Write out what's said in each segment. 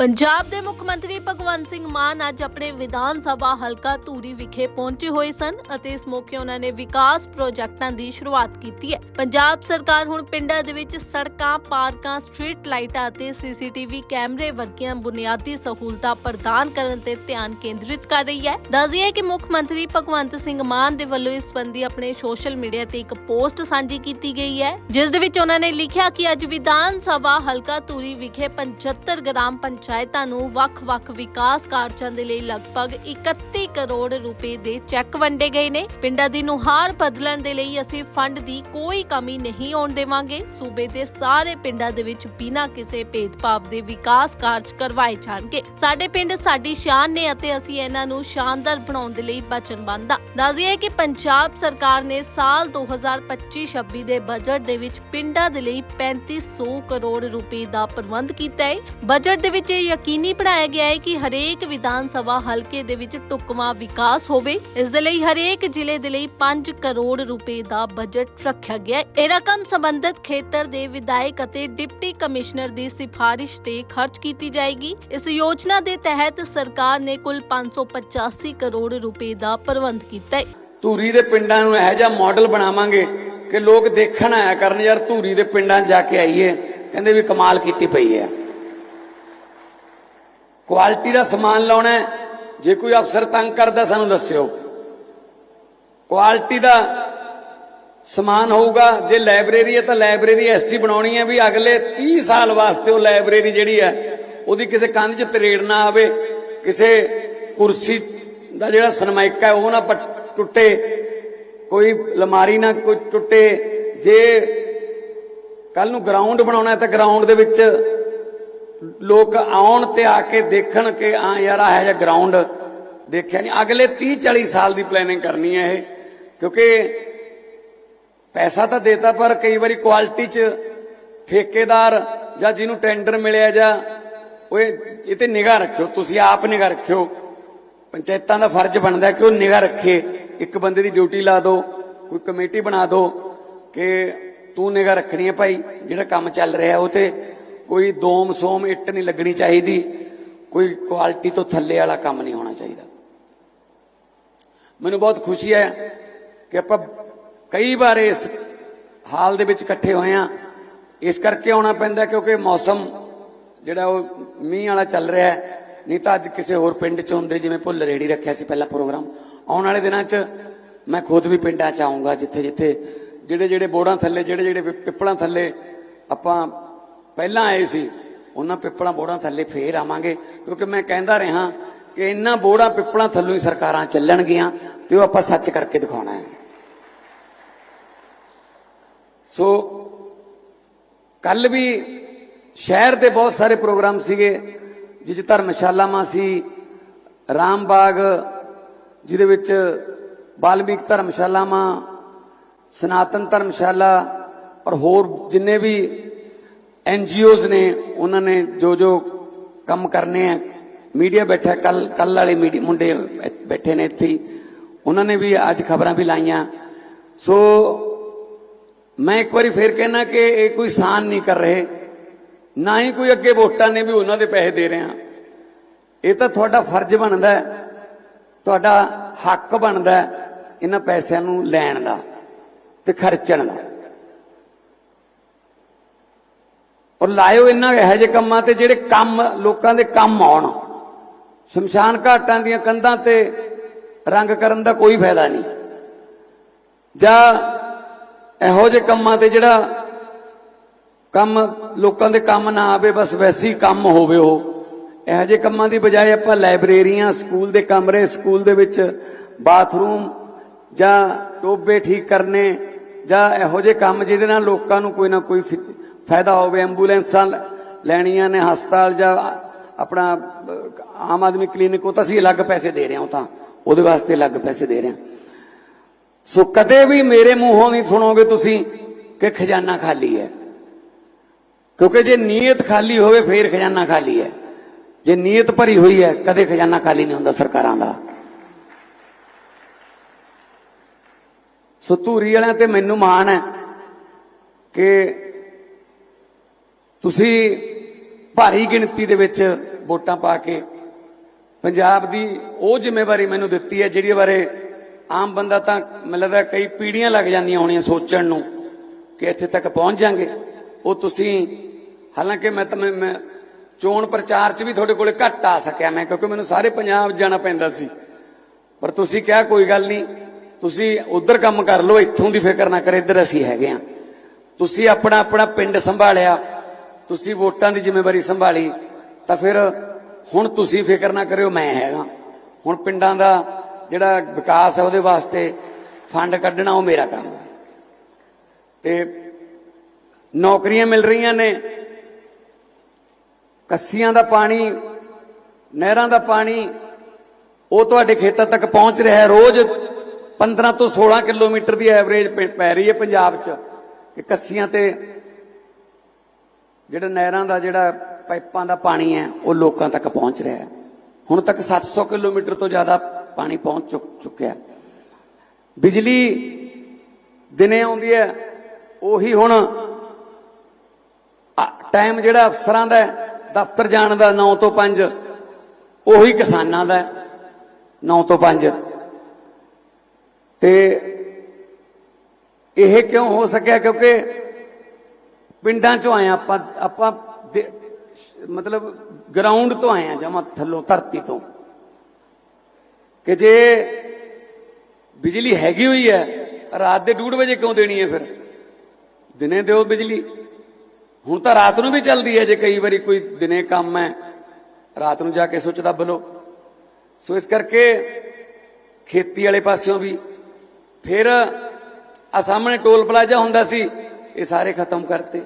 ਪੰਜਾਬ ਦੇ ਮੁੱਖ ਮੰਤਰੀ ਭਗਵੰਤ ਸਿੰਘ ਮਾਨ ਅੱਜ ਆਪਣੇ ਵਿਧਾਨ ਸਭਾ ਹਲਕਾ ਧੂਰੀ ਵਿਖੇ ਪਹੁੰਚੇ ਹੋਏ ਸਨ ਅਤੇ ਇਸ ਮੌਕੇ ਉਹਨਾਂ ਨੇ ਵਿਕਾਸ ਪ੍ਰੋਜੈਕਟਾਂ ਦੀ ਸ਼ੁਰੂਆਤ ਕੀਤੀ ਹੈ। ਪੰਜਾਬ ਸਰਕਾਰ ਹੁਣ ਪਿੰਡਾਂ ਦੇ ਵਿੱਚ ਸੜਕਾਂ, ਪਾਰਕਾਂ, ਸਟਰੀਟ ਲਾਈਟਾਂ ਅਤੇ ਸੀਸੀਟੀਵੀ ਕੈਮਰੇ ਵਰਗੀਆਂ ਬੁਨਿਆਦੀ ਸਹੂਲਤਾਂ ਪ੍ਰਦਾਨ ਕਰਨ ਤੇ ਧਿਆਨ ਕੇਂਦਰਿਤ ਕਰ ਰਹੀ ਹੈ। ਦੱਸਦੀ ਹੈ ਕਿ ਮੁੱਖ ਮੰਤਰੀ ਭਗਵੰਤ ਸਿੰਘ ਮਾਨ ਦੇ ਵੱਲੋਂ ਇਸ ਸੰਬੰਧੀ ਆਪਣੇ ਸੋਸ਼ਲ ਮੀਡੀਆ ਤੇ ਇੱਕ ਪੋਸਟ ਸਾਂਝੀ ਕੀਤੀ ਗਈ ਹੈ, ਜਿਸ ਦੇ ਵਿੱਚ ਉਹਨਾਂ ਨੇ ਲਿਖਿਆ ਕਿ ਅੱਜ ਵਿਧਾਨ ਸਭਾ ਹਲਕਾ ਧੂਰੀ ਵਿਖੇ 75 ਗ੍ਰਾਮ ਪੰਚਾਇਤਾਂ ਨੂੰ ਵੱਖ-ਵੱਖ ਵਿਕਾਸ ਕਾਰਜਾਂ ਦੇ ਲਈ ਲਗਭਗ 31 ਕਰੋੜ ਰੁਪਏ ਦੇ ਚੈੱਕ ਵੰਡੇ ਗਏ ਨੇ। ਪਿੰਡਾਂ ਦੀ ਨੁਹਾਰ ਬਦਲਣ ਦੇ ਲਈ ਅਸੀਂ ਫੰਡ ਦੀ ਕੋਈ ਕਮੀ ਨਹੀਂ ਆਉਣ ਦੇਵਾਂਗੇ। ਸੂਬੇ ਦੇ ਸਾਰੇ ਪਿੰਡਾਂ ਦੇ ਵਿੱਚ ਬਿਨਾਂ ਕਿਸੇ ਭੇਦਭਾਵ ਦੇ ਵਿਕਾਸ ਕਾਰਜ ਕਰਵਾਏ ਜਾਣਗੇ। ਸਾਡੇ ਪਿੰਡ ਸਾਡੀ ਸ਼ਾਨ ਨੇ ਅਤੇ ਅਸੀਂ ਇਹਨਾਂ ਨੂੰ ਸ਼ਾਨਦਾਰ ਬਣਾਉਣ ਦੇ ਲਈ ਵਚਨਬੱਧ ਹਾਂ ਦੱਸਦੀ ਹੈ ਕਿ ਪੰਜਾਬ ਸਰਕਾਰ ਨੇ ਸਾਲ 2025-26 ਦੇ ਬਜਟ ਦੇ ਵਿੱਚ ਪਿੰਡਾਂ ਦੇ ਲਈ 3500 ਕਰੋੜ ਰੁਪਏ ਦਾ ਪ੍ਰਬੰਧ ਕੀਤਾ ਹੈ। ਬਜਟ ਦੇ ਵਿੱਚ ਇਹ ਯਕੀਨੀ ਬਣਾਇਆ ਗਿਆ ਹੈ ਕਿ ਹਰੇਕ ਵਿਧਾਨ ਸਭਾ ਹਲਕੇ ਦੇ ਵਿੱਚ ਟੁਕਮਾ ਵਿਕਾਸ ਹੋਵੇ। ਇਸ ਦੇ ਲਈ ਹਰੇਕ ਜ਼ਿਲ੍ਹੇ ਦੇ ਲਈ 5 ਕਰੋੜ ਰੁਪਏ ਦਾ ਬਜਟ ਰੱਖਿਆ ਗਿਆ ਇਹ ਰਕਮ ਸੰਬੰਧਿਤ ਖੇਤਰ ਦੇ ਵਿਧਾਇਕ ਅਤੇ ਡਿਪਟੀ ਕਮਿਸ਼ਨਰ ਦੀ ਸਿਫਾਰਿਸ਼ ਤੇ ਖਰਚ ਕੀਤੀ ਜਾਏਗੀ। ਇਸ ਯੋਜਨਾ ਦੇ ਤਹਿਤ ਸਰਕਾਰ ਨੇ ਕੁੱਲ 585 ਕਰੋੜ ਰੁਪਏ ਦਾ ਪ੍ਰਬੰਧ ਕੀਤਾ ਹੈ। ਧੂਰੀ ਦੇ ਪਿੰਡਾਂ ਨੂੰ ਇਹ ਜਿਹਾ ਮਾਡਲ ਬਣਾਵਾਂਗੇ ਕਿ ਲੋਕ ਦੇਖਣ ਆਇਆ ਕਰਨ, ਯਾਰ ਧੂਰੀ ਦੇ ਪਿੰਡਾਂ ਜਾ ਕੇ ਆਈਏ। ਕਹਿੰਦੇ ਵੀ ਕਮਾਲ ਕੀਤੀ ਪਈ ਹੈ। ਕੁਆਲਿਟੀ ਦਾ ਸਮਾਨ ਲਾਉਣਾ ਜੇ ਕੋਈ ਅਫਸਰ ਤੰਗ ਕਰਦਾ, ਸਾਨੂੰ ਦੱਸਿਓ। ਕੁਆਲਿਟੀ ਦਾ ਸਮਾਨ ਹੋਊਗਾ। ਜੇ ਲਾਇਬ੍ਰੇਰੀ ਹੈ ਤਾਂ ਲਾਇਬ੍ਰੇਰੀ ਐਸੀ ਬਣਾਉਣੀ ਹੈ ਵੀ ਅਗਲੇ 30 ਸਾਲ ਵਾਸਤੇ ਉਹ ਲਾਇਬ੍ਰੇਰੀ ਜਿਹੜੀ ਹੈ, ਉਹਦੀ ਕਿਸੇ ਕੰਧ 'ਚ ਤਰੇੜ ਨਾ ਆਵੇ। ਕਿਸੇ ਕੁਰਸੀ ਦਾ ਜਿਹੜਾ ਸਨਮਾਇਕਾ ਹੈ, ਉਹ ਨਾ ਪਟ- ਟੁੱਟੇ। ਕੋਈ ਲਮਾਰੀ ਨਾ ਕੋਈ ਟੁੱਟੇ। ਜੇ ਕੱਲ ਨੂੰ ਗਰਾਊਂਡ ਬਣਾਉਣਾ ਹੈ ਤਾਂ ਗਰਾਊਂਡ ਦੇ ਵਿੱਚ ਲੋਕ ਆਉਣ ਤੇ ਆ ਕੇ ਦੇਖਣ ਕਿ ਆ ਯਾਰ, ਆਹ ਜਿਹਾ ਗਰਾਊਂਡ ਦੇਖਿਆ ਨਹੀਂ ਅਗਲੇ 30 40 ਸਾਲ ਦੀ ਪਲੈਨਿੰਗ ਕਰਨੀ ਹੈ ਇਹ। ਕਿਉਂਕਿ ਪੈਸਾ ਤਾਂ ਦੇਤਾ, ਪਰ ਕਈ ਵਾਰੀ ਕੁਆਲਿਟੀ 'ਚ ਠੇਕੇਦਾਰ ਜਾਂ ਜਿਹਨੂੰ ਟੈਂਡਰ ਮਿਲਿਆ ਜਾਂ ਓਏ, ਇਹ ਤੇ ਨਿਗਾਹ ਰੱਖਿਓ। ਤੁਸੀਂ ਆਪ ਨਿਗਾਹ ਰੱਖਿਓ। ਪੰਚਾਇਤਾਂ ਦਾ ਫਰਜ਼ ਬਣਦਾ ਕਿ ਉਹ ਨਿਗਾਹ ਰੱਖੇ। ਇੱਕ ਬੰਦੇ ਦੀ ਡਿਊਟੀ ਲਾ ਦਿਓ ਕੋਈ ਕਮੇਟੀ ਬਣਾ ਦਿਓ ਕਿ ਤੂੰ ਨਿਗਾਹ ਰੱਖਣੀ ਹੈ ਭਾਈ। ਜਿਹੜਾ ਕੰਮ ਚੱਲ ਰਿਹਾ ਉਹ ਤੇ ਕੋਈ ਦੋਮ ਸੋਮ ਇੱਟ ਨਹੀਂ ਲੱਗਣੀ ਚਾਹੀਦੀ, ਕੋਈ ਕੁਆਲਿਟੀ ਤੋਂ ਥੱਲੇ ਵਾਲਾ ਕੰਮ ਨਹੀਂ ਹੋਣਾ ਚਾਹੀਦਾ। ਮੈਨੂੰ ਬਹੁਤ ਖੁਸ਼ੀ ਹੈ ਕਿ ਆਪਾਂ ਕਈ ਵਾਰ ਇਸ ਹਾਲ ਦੇ ਵਿੱਚ ਇਕੱਠੇ ਹੋਏ ਆ ਇਸ ਕਰਕੇ ਆਉਣਾ ਪੈਂਦਾ ਕਿਉਂਕਿ ਮੌਸਮ ਜਿਹੜਾ ਉਹ ਮੀਂਹ ਵਾਲਾ ਚੱਲ ਰਿਹਾ ਹੈ। ਨਹੀਂ ਤਾਂ ਅੱਜ ਕਿਸੇ ਹੋਰ ਪਿੰਡ ਚ ਹੁੰਦੇ, ਜਿਵੇਂ ਭੁੱਲ ਰੇੜੀ ਰੱਖਿਆ ਸੀ ਪਹਿਲਾ ਪ੍ਰੋਗਰਾਮ। ਆਉਣ ਵਾਲੇ ਦਿਨਾਂ 'ਚ ਮੈਂ ਖੁਦ ਵੀ ਪਿੰਡਾਂ 'ਚ ਆਉਂਗਾ ਜਿੱਥੇ ਜਿੱਥੇ ਜਿਹੜੇ ਜਿਹੜੇ ਬੋੜਾਂ ਥੱਲੇ ਜਿਹੜੇ ਜਿਹੜੇ ਪਿੱਪਲਾਂ ਥੱਲੇ ਆਪਾਂ ਪਹਿਲਾਂ ਆਏ ਸੀ, ਉਹਨਾਂ ਪਿੱਪਲਾਂ ਬੋੜਾਂ ਥੱਲੇ ਫੇਰ ਆਵਾਂਗੇ, ਕਿਉਂਕਿ ਮੈਂ ਕਹਿੰਦਾ ਰਿਹਾ ਕਿ ਇੰਨਾ ਬੋੜਾਂ ਪਿੱਪਲਾਂ ਥੱਲੋਂ ਹੀ ਸਰਕਾਰਾਂ ਚੱਲਣਗੀਆਂ ਤੇ ਉਹ ਆਪਾਂ ਸੱਚ ਕਰਕੇ ਦਿਖਾਉਣਾ ਹੈ। ਸੋ ਕੱਲ ਵੀ ਸ਼ਹਿਰ ਦੇ ਬਹੁਤ ਸਾਰੇ ਪ੍ਰੋਗਰਾਮ ਸੀਗੇ ਜਿਜ 'ਚ ਧਰਮਸ਼ਾਲਾਵਾਂ ਸੀ, ਰਾਮਬਾਗ, ਜਿਹਦੇ ਵਿੱਚ ਬਾਲਮੀਕ ਧਰਮਸ਼ਾਲਾਵਾਂ ਸਨਾਤਨ ਧਰਮਸ਼ਾਲਾ ਔਰ ਹੋਰ ਜਿੰਨੇ ਵੀ ਐਨਜੀਓਜ਼ ਨੇ, ਉਹਨਾਂ ਨੇ ਜੋ ਜੋ ਕੰਮ ਕਰਨੇ ਆ, ਮੀਡੀਆ ਬੈਠਾ, ਕੱਲ ਕੱਲ ਵਾਲੇ ਮੀਡੀਆ ਮੁੰਡੇ ਬੈਠੇ ਨੇ ਇੱਥੇ ਉਹਨਾਂ ਨੇ ਵੀ ਅੱਜ ਖਬਰਾਂ ਵੀ ਲਾਈਆਂ। ਸੋ ਮੈਂ ਇੱਕ ਵਾਰੀ ਫੇਰ ਕਹਿਣਾ ਕਿ ਇਹ ਕੋਈ ਸਾਨ ਨਹੀਂ ਕਰ ਰਹੇ। ਨਾ ਹੀ ਕੋਈ ਅੱਗੇ ਵੋਟਾਂ ਨੇ ਵੀ ਉਹਨਾਂ ਦੇ ਪੈਸੇ ਦੇ ਰਹੇ ਆ। ਇਹ ਤਾਂ ਤੁਹਾਡਾ ਫਰਜ਼ ਬਣਦਾ ਹੈ। ਤੁਹਾਡਾ ਹੱਕ ਬਣਦਾ ਹੈ ਇਹਨਾਂ ਪੈਸਿਆਂ ਨੂੰ ਲੈਣ ਦਾ ਤੇ ਖਰਚਣ ਦਾ। ਔਰ ਲਾਇਓ ਇਹਨਾਂ ਇਹੋ ਜਿਹੇ ਕੰਮਾਂ ਤੇ ਜਿਹੜੇ ਕੰਮ, ਲੋਕਾਂ ਦੇ ਕੰਮ ਆਉਣ। ਸ਼ਮਸ਼ਾਨ ਘਾਟਾਂ ਦੀਆਂ ਕੰਧਾਂ ਤੇ ਰੰਗ ਕਰਨ ਦਾ ਕੋਈ ਫਾਇਦਾ ਨਹੀਂ। ਜਾਂ ਇਹੋ ਜਿਹੇ ਕੰਮਾਂ ਤੇ ਜਿਹੜਾ ਕੰਮ ਲੋਕਾਂ ਦੇ ਕੰਮ ਨਾ ਆਵੇ, ਬਸ ਵੈਸੇ ਕੰਮ ਹੋਵੇ ਉਹ। ਇਹੋ ਜਿਹੇ ਕੰਮਾਂ ਦੀ ਬਜਾਏ ਆਪਾਂ ਲਾਇਬ੍ਰੇਰੀਆਂ, ਸਕੂਲ ਦੇ ਕਮਰੇ, ਸਕੂਲ ਦੇ ਵਿੱਚ ਬਾਥਰੂਮ ਜਾਂ ਟੋਬੇ ਠੀਕ ਕਰਨੇ ਜਾਂ ਇਹੋ ਜਿਹੇ ਕੰਮ ਜਿਹਦੇ ਨਾਲ ਲੋਕਾਂ ਨੂੰ ਕੋਈ ਨਾ ਕੋਈ ਫਿ- ਫਾਇਦਾ ਹੋਵੇ, ਐਂਬੂਲੈਂਸਾਂ ਲੈਣੀਆਂ ਨੇ, ਹਸਪਤਾਲ ਜਾਂ ਆਪਣਾ ਆਮ ਆਦਮੀ ਕਲੀਨਿਕ, ਉਹ ਤਾਂ ਅਸੀਂ ਅਲੱਗ ਪੈਸੇ ਦੇ ਰਹੇ ਹਾਂ ਤਾਂ, ਉਹਦੇ ਵਾਸਤੇ ਅਲੱਗ ਪੈਸੇ ਦੇ ਰਹੇ ਹਾਂ। ਸੋ ਕਦੇ ਵੀ ਮੇਰੇ ਮੂੰਹੋਂ ਨਹੀਂ ਸੁਣੋਗੇ ਤੁਸੀਂ ਕਿ ਖਜ਼ਾਨਾ ਖਾਲੀ ਹੈ। ਕਿਉਂਕਿ ਜੇ ਨੀਅਤ ਖਾਲੀ ਹੋਵੇ, ਫੇਰ ਖਜ਼ਾਨਾ ਖਾਲੀ ਹੈ। ਜੇ ਨੀਅਤ ਭਰੀ ਹੋਈ ਹੈ, ਕਦੇ ਖਜ਼ਾਨਾ ਖਾਲੀ ਨਹੀਂ ਹੁੰਦਾ ਸਰਕਾਰਾਂ ਦਾ। ਸੋ ਧੂਰੀ ਵਾਲਿਆਂ ਤੇ ਮੈਨੂੰ ਮਾਣ ਹੈ ਕਿ ਤੁਸੀਂ ਭਾਰੀ ਗਿਣਤੀ ਦੇ ਵਿੱਚ ਵੋਟਾਂ ਪਾ ਕੇ ਪੰਜਾਬ ਦੀ ਉਹ ਜ਼ਿੰਮੇਵਾਰੀ ਮੈਨੂੰ ਦਿੱਤੀ ਹੈ, ਜਿਹੜੀ ਬਾਰੇ ਆਮ ਬੰਦਾ ਤਾਂ ਮੈਨੂੰ ਕਈ ਪੀੜੀਆਂ ਲੱਗ ਜਾਂਦੀਆਂ ਹੋਣੀਆਂ ਸੋਚਣ ਨੂੰ ਕਿ ਇੱਥੇ ਤੱਕ ਪਹੁੰਚ ਜਾਾਂਗੇ। ਉਹ ਤੁਸੀਂ, ਹਾਲਾਂਕਿ ਮੈਂ ਤਾਂ ਮੈਂ- ਚੋਣ ਪ੍ਰਚਾਰ 'ਚ ਵੀ ਤੁਹਾਡੇ ਕੋਲੇ ਘੱਟ ਆ ਸਕਿਆ ਮੈਂ, ਕਿਉਂਕਿ ਮੈਨੂੰ ਸਾਰੇ ਪੰਜਾਬ ਜਾਣਾ ਪੈਂਦਾ ਸੀ। ਪਰ ਤੁਸੀਂ ਕਿਹਾ ਕੋਈ ਗੱਲ ਨਹੀਂ, ਤੁਸੀਂ ਉਧਰ ਕੰਮ ਕਰ ਲਓ, ਇੱਥੋਂ ਦੀ ਫਿਕਰ ਨਾ ਕਰੇ, ਇੱਧਰ ਅਸੀਂ ਹੈਗੇ ਆ ਤੁਸੀਂ ਆਪਣਾ ਆਪਣਾ ਪਿੰਡ ਸੰਭਾਲਿਆ ਤੁਸੀਂ ਵੋਟਾਂ ਦੀ ਜ਼ਿੰਮੇਵਾਰੀ ਸੰਭਾਲੀ, ਤਾਂ ਫਿਰ ਹੁਣ ਤੁਸੀਂ ਫਿਕਰ ਨਾ ਕਰਿਓ, ਮੈਂ ਹੈਗਾ। ਹੁਣ ਪਿੰਡਾਂ ਦਾ ਜਿਹੜਾ ਵਿਕਾਸ ਹੈ, ਉਹਦੇ ਵਾਸਤੇ ਫੰਡ ਕੱਢਣਾ ਉਹ ਮੇਰਾ ਕੰਮ ਹੈ। ਤੇ ਨੌਕਰੀਆਂ ਮਿਲ ਰਹੀਆਂ ਨੇ। ਕੱਸੀਆਂ ਦਾ ਪਾਣੀ, ਨਹਿਰਾਂ ਦਾ ਪਾਣੀ, ਉਹ ਤੁਹਾਡੇ ਖੇਤਾਂ ਤੱਕ ਪਹੁੰਚ ਰਿਹਾ ਹੈ। ਰੋਜ਼ 15 ਤੋਂ 16 ਕਿਲੋਮੀਟਰ ਦੀ ਐਵਰੇਜ ਪੈ ਰਹੀ ਹੈ ਪੰਜਾਬ 'ਚ। ਕਿ ਕੱਸੀਆਂ ਤੇ ਜਿਹੜਾ ਨਹਿਰਾਂ ਦਾ ਜਿਹੜਾ ਪਾਈਪਾਂ ਦਾ ਪਾਣੀ ਹੈ, ਉਹ ਲੋਕਾਂ ਤੱਕ ਪਹੁੰਚ ਰਿਹਾ ਹੈ। ਹੁਣ ਤੱਕ 700 ਕਿਲੋਮੀਟਰ ਤੋਂ ਜ਼ਿਆਦਾ ਪਾਣੀ ਪਹੁੰਚ ਚੁੱਕ- ਚੁੱਕਿਆ ਬਿਜਲੀ ਦਿਨੇ ਆਉਂਦੀ ਹੈ, ਉਹੀ ਹੁਣ ਟਾਈਮ ਜਿਹੜਾ ਅਫਸਰਾਂ ਦਾ ਦਫ਼ਤਰ ਜਾਣ ਦਾ 9 ਤੋਂ 5 ਉਹੀ ਕਿਸਾਨਾਂ ਦਾ 9 ਤੋਂ 5 ਤੇ ਇਹ ਕਿਉਂ ਹੋ ਸਕਿਆ? ਕਿਉਂਕਿ ਪਿੰਡਾਂ ਚੋਂ ਆਏ ਹਾਂ ਆਪਾਂ ਆਪਾਂ ਦੇ- ਮਤਲਬ ਗਰਾਊਂਡ ਤੋਂ ਆਏ ਆ ਜਮਾ ਥੱਲੋਂ, ਧਰਤੀ ਤੋਂ। ਕਿ ਜੇ ਬਿਜਲੀ ਹੈਗੀ ਹੋਈ ਹੈ, ਰਾਤ ਦੇ 2:30 ਵਜੇ ਕਿਉਂ ਦੇਣੀ ਹੈ ਫਿਰ? ਦਿਨੇ ਦਿਓ ਬਿਜਲੀ। ਹੁਣ ਤਾਂ ਰਾਤ ਨੂੰ ਵੀ ਚੱਲਦੀ ਹੈ, ਜੇ ਕਈ ਵਾਰੀ ਕੋਈ ਦਿਨੇ ਕੰਮ ਹੈ, ਰਾਤ ਨੂੰ ਜਾ ਕੇ ਸੋਚਦਾ ਬਲੋ ਸੋ ਇਸ ਕਰਕੇ ਖੇਤੀ ਵਾਲੇ ਪਾਸਿਓਂ ਵੀ ਫਿਰ ਆ ਸਾਹਮਣੇ ਟੋਲ ਪਲਾਜ਼ਾ ਹੁੰਦਾ ਸੀ ਇਹ ਸਾਰੇ ਖਤਮ ਕਰਤੇ।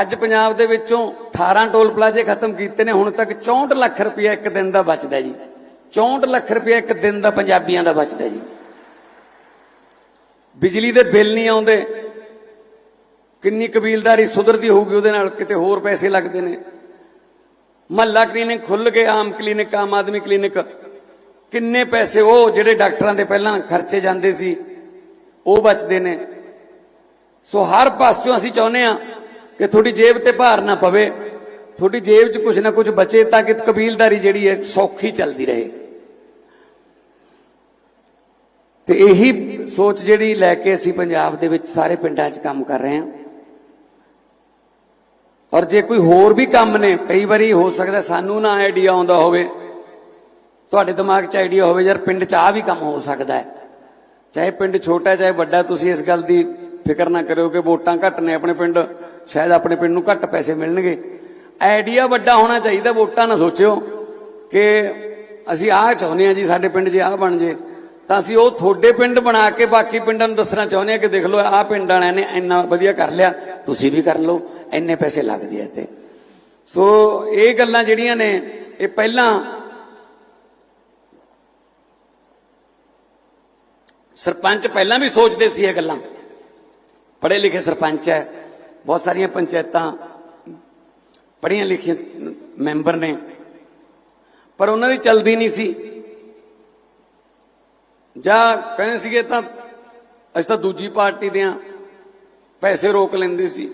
ਅੱਜ ਪੰਜਾਬ ਦੇ ਵਿੱਚੋਂ 18 ਟੋਲ ਪਲਾਜ਼ੇ ਖਤਮ ਕੀਤੇ ਨੇ, ਹੁਣ ਤੱਕ 64 ਲੱਖ ਰੁਪਇਆ ਇੱਕ ਦਿਨ ਦਾ ਬਚਦਾ ਜੀ। 64 ਲੱਖ ਰੁਪਇਆ ਇੱਕ ਦਿਨ ਦਾ ਪੰਜਾਬੀਆਂ ਦਾ ਬਚਦਾ ਜੀ। ਬਿਜਲੀ ਦੇ ਬਿੱਲ ਨਹੀਂ ਆਉਂਦੇ। ਕਿੰਨੀ ਕਬੀਲਦਾਰੀ ਸੁਧਰਦੀ ਹੋਊਗੀ ਉਹਦੇ ਨਾਲ, ਕਿਤੇ ਹੋਰ ਪੈਸੇ ਲੱਗਦੇ ਨੇ। ਮਹੱਲਾ ਕਲੀਨਿਕ ਖੁੱਲ ਗਏ ਆਮ ਕਲੀਨਿਕ, ਆਮ ਆਦਮੀ ਕਲੀਨਿਕ, ਕਿੰਨੇ ਪੈਸੇ ਉਹ ਜਿਹੜੇ ਡਾਕਟਰਾਂ ਦੇ ਪਹਿਲਾਂ ਖਰਚੇ ਜਾਂਦੇ ਸੀ, ਉਹ ਬਚਦੇ ਨੇ। ਸੋ ਹਰ ਪਾਸਿਓਂ ਅਸੀਂ ਚਾਹੁੰਦੇ ਆ ਕਿ ਤੁਹਾਡੀ ਜੇਬ ਤੇ ਭਾਰ ਨਾ ਪਵੇ। ਤੁਹਾਡੀ ਜੇਬ 'ਚ ਕੁਝ ਨਾ ਕੁਝ ਬਚੇ ਤਾਂ ਕਿ ਕਬੀਲਦਾਰੀ ਜਿਹੜੀ ਹੈ ਸੌਖੀ ਚੱਲਦੀ ਰਹੇ। ਤੇ ਇਹੀ ਸੋਚ ਜਿਹੜੀ ਲੈ ਕੇ ਅਸੀਂ ਪੰਜਾਬ ਦੇ ਵਿੱਚ ਸਾਰੇ ਪਿੰਡਾਂ 'ਚ ਕੰਮ ਕਰ ਰਹੇ ਹਾਂ। ਔਰ ਜੇ ਕੋਈ ਹੋਰ ਵੀ ਕੰਮ ਨੇ, ਕਈ ਵਾਰੀ ਹੋ ਸਕਦਾ ਸਾਨੂੰ ਨਾ ਆਈਡੀਆ ਆਉਂਦਾ ਹੋਵੇ। ਤੁਹਾਡੇ ਦਿਮਾਗ 'ਚ ਆਈਡੀਆ ਹੋਵੇ ਯਾਰ ਪਿੰਡ 'ਚ ਆ ਵੀ ਕੰਮ ਹੋ ਸਕਦਾ ਹੈ। ਚਾਹੇ ਪਿੰਡ ਛੋਟਾ, ਚਾਹੇ ਵੱਡਾ, ਤੁਸੀਂ ਇਸ ਗੱਲ ਦੀ ਫਿਕਰ ਨਾ ਕਰਿਓ ਕਿ ਵੋਟਾਂ ਘੱਟ ਨੇ ਆਪਣੇ ਪਿੰਡ। ਸ਼ਾਇਦ ਆਪਣੇ ਪਿੰਡ ਨੂੰ ਘੱਟ ਪੈਸੇ ਮਿਲਣਗੇ। ਆਈਡੀਆ ਵੱਡਾ ਹੋਣਾ ਚਾਹੀਦਾ, ਵੋਟਾਂ ਨਾ ਸੋਚਿਓ ਕਿ ਅਸੀਂ ਆਹ ਚਾਹੁੰਦੇ ਹਾਂ ਜੀ, ਸਾਡੇ ਪਿੰਡ ਜੇ ਆਹ ਬਣ ਜੇ। ਤਾਂ ਅਸੀਂ ਉਹ ਤੁਹਾਡੇ ਪਿੰਡ ਬਣਾ ਕੇ ਬਾਕੀ ਪਿੰਡਾਂ ਨੂੰ ਦੱਸਣਾ ਚਾਹੁੰਦੇ ਹਾਂ ਕਿ ਦੇਖ ਲਓ, ਆਹ ਪਿੰਡ ਵਾਲਿਆਂ ਨੇ ਇੰਨਾ ਵਧੀਆ ਕਰ ਲਿਆ, ਤੁਸੀਂ ਵੀ ਕਰ ਲਓ, ਇੰਨੇ ਪੈਸੇ ਲੱਗਦੇ ਆ ਤੇ ਸੋ ਇਹ ਗੱਲਾਂ ਜਿਹੜੀਆਂ ਨੇ, ਇਹ ਪਹਿਲਾਂ ਸਰਪੰਚ ਪਹਿਲਾਂ ਵੀ ਸੋਚਦੇ ਸੀ ਇਹ ਗੱਲਾਂ। ਪੜ੍ਹੇ ਲਿਖੇ ਸਰਪੰਚ ਹੈ, ਬਹੁਤ ਸਾਰੀਆਂ ਪੰਚਾਇਤਾਂ ਪੜ੍ਹੀਆਂ ਲਿਖੀਆਂ ਮੈਂਬਰ ਨੇ, ਪਰ ਉਹਨਾਂ ਦੀ ਚਲਦੀ ਨਹੀਂ ਸੀ। ਜਾਂ ਕਹਿੰਦੇ ਸੀਗੇ ਤਾਂ ਅਸੀਂ ਤਾਂ ਦੂਜੀ ਪਾਰਟੀ ਦੇ ਆ ਪੈਸੇ ਰੋਕ ਲੈਂਦੇ ਸੀ।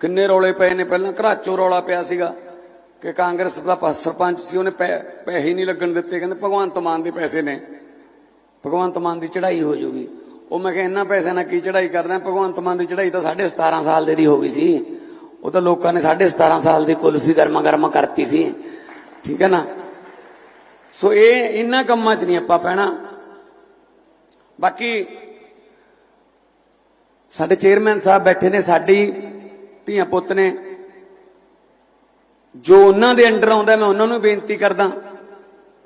ਕਿੰਨੇ ਰੌਲੇ ਪਏ ਨੇ, ਪਹਿਲਾਂ ਘਰਾਚੋ ਰੌਲਾ ਪਿਆ ਸੀਗਾ ਕਿ ਕਾਂਗਰਸ ਦਾ ਸਰਪੰਚ ਸੀ, ਉਹਨੇ ਪੈ- ਪੈਸੇ ਨਹੀਂ ਲੱਗਣ ਦਿੱਤੇ, ਕਹਿੰਦੇ ਭਗਵੰਤ ਮਾਨ ਦੇ ਪੈਸੇ ਨੇ। ਭਗਵੰਤ ਮਾਨ ਦੀ ਚੜ੍ਹਾਈ ਹੋ ਜੂਗੀ ਉਹ ਮੈਂ ਕਿਹਾ, ਇੰਨਾ ਪੈਸੇ ਨਾਲ ਕੀ ਚੜ੍ਹਾਈ ਕਰਦਾ ਭਗਵੰਤ ਮਾਨ ਦੀ ਚੜ੍ਹਾਈ ਤਾਂ 17.5 ਸਾਲ ਦੇ ਦੀ ਹੋ ਗਈ ਸੀ। ਉਹ ਤਾਂ ਲੋਕਾਂ ਨੇ 17.5 ਸਾਲ ਦੀ ਕੁਲਫੀ ਗਰਮਾ ਗਰਮਾ ਕਰਤੀ ਸੀ। ਠੀਕ ਹੈ ਨਾ? ਸੋ ਇਹ ਇੰਨਾ ਕੰਮਾਂ 'ਚ ਨਹੀਂ ਆਪਾਂ ਪੈਣਾ। ਬਾਕੀ ਸਾਡੇ ਚੇਅਰਮੈਨ ਸਾਹਿਬ ਬੈਠੇ ਨੇ, ਸਾਡੀ ਧੀਆਂ ਪੁੱਤ ਨੇ। ਜੋ ਉਹਨਾਂ ਦੇ ਅੰਡਰ ਆਉਂਦਾ, ਮੈਂ ਉਹਨਾਂ ਨੂੰ ਬੇਨਤੀ ਕਰਦਾ।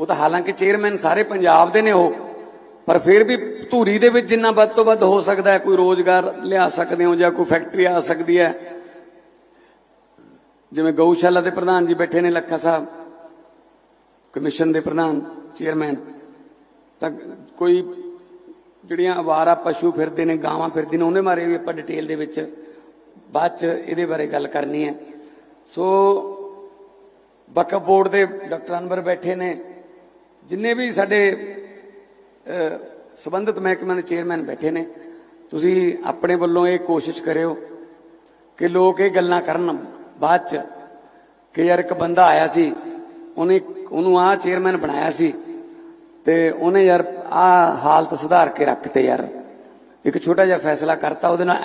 ਉਹ ਤਾਂ ਹਾਲਾਂਕਿ ਚੇਅਰਮੈਨ ਸਾਰੇ ਪੰਜਾਬ ਦੇ ਨੇ ਉਹ। ਪਰ ਫਿਰ ਵੀ ਧੂਰੀ ਦੇ ਵਿੱਚ ਜਿੰਨਾ ਵੱਧ ਤੋਂ ਵੱਧ ਹੋ ਸਕਦਾ ਹੈ, ਕੋਈ ਰੋਜ਼ਗਾਰ ਲਿਆ ਸਕਦੇ ਹੋ ਜਾਂ ਕੋਈ ਫੈਕਟਰੀ ਆ ਸਕਦੀ ਹੈ। ਜਿਵੇਂ ਗਊਸ਼ਾਲਾ ਦੇ ਪ੍ਰਧਾਨ ਜੀ ਬੈਠੇ ਨੇ, ਲੱਖਾ ਸਾਹਿਬ, ਕਮਿਸ਼ਨ ਦੇ ਪ੍ਰਧਾਨ, ਚੇਅਰਮੈਨ। ਤਾਂ ਕੋਈ ਜਿਹੜੀਆਂ ਆਵਾਰਾ ਪਸ਼ੂ ਫਿਰਦੇ ਨੇ, ਗਾਵਾਂ ਫਿਰਦੇ ਨੇ, ਉਹਨੇ ਬਾਰੇ ਵੀ ਆਪਾਂ ਡਿਟੇਲ ਦੇ ਵਿੱਚ। ਬਾਅਦ ਚ ਇਹਦੇ ਬਾਰੇ ਗੱਲ ਕਰਨੀ ਹੈ। ਸੋ ਵਕਫ ਬੋਰਡ ਦੇ ਡਾਕਟਰ ਅਨਵਰ ਬੈਠੇ ਨੇ, ਜਿੰਨੇ ਵੀ ਸਾਡੇ ਸੰਬੰਧਿਤ ਮਹਿਕਮਿਆਂ ਦੇ ਚੇਅਰਮੈਨ ਬੈਠੇ ਨੇ। ਤੁਸੀਂ ਆਪਣੇ ਵੱਲੋਂ ਇਹ ਕੋਸ਼ਿਸ਼ ਕਰਿਓ ਕਿ ਲੋਕ ਇਹ ਗੱਲਾਂ ਕਰਨ। ਬਾਅਦ ਚ ਕਿ ਯਾਰ ਇੱਕ ਬੰਦਾ ਆਇਆ ਸੀ, ਉਹਨੇ ਉਹਨੂੰ ਆ ਚੇਅਰਮੈਨ ਬਣਾਇਆ ਸੀ ਤੇ ਉਹਨੇ ਯਾਰ ਆ ਹਾਲਤ ਸੁਧਾਰ ਕੇ ਰੱਖਤੇ ਯਾਰ। ਇੱਕ ਛੋਟਾ ਜਿਹਾ ਫੈਸਲਾ ਕਰਤਾ, ਉਹਦੇ ਨਾਲ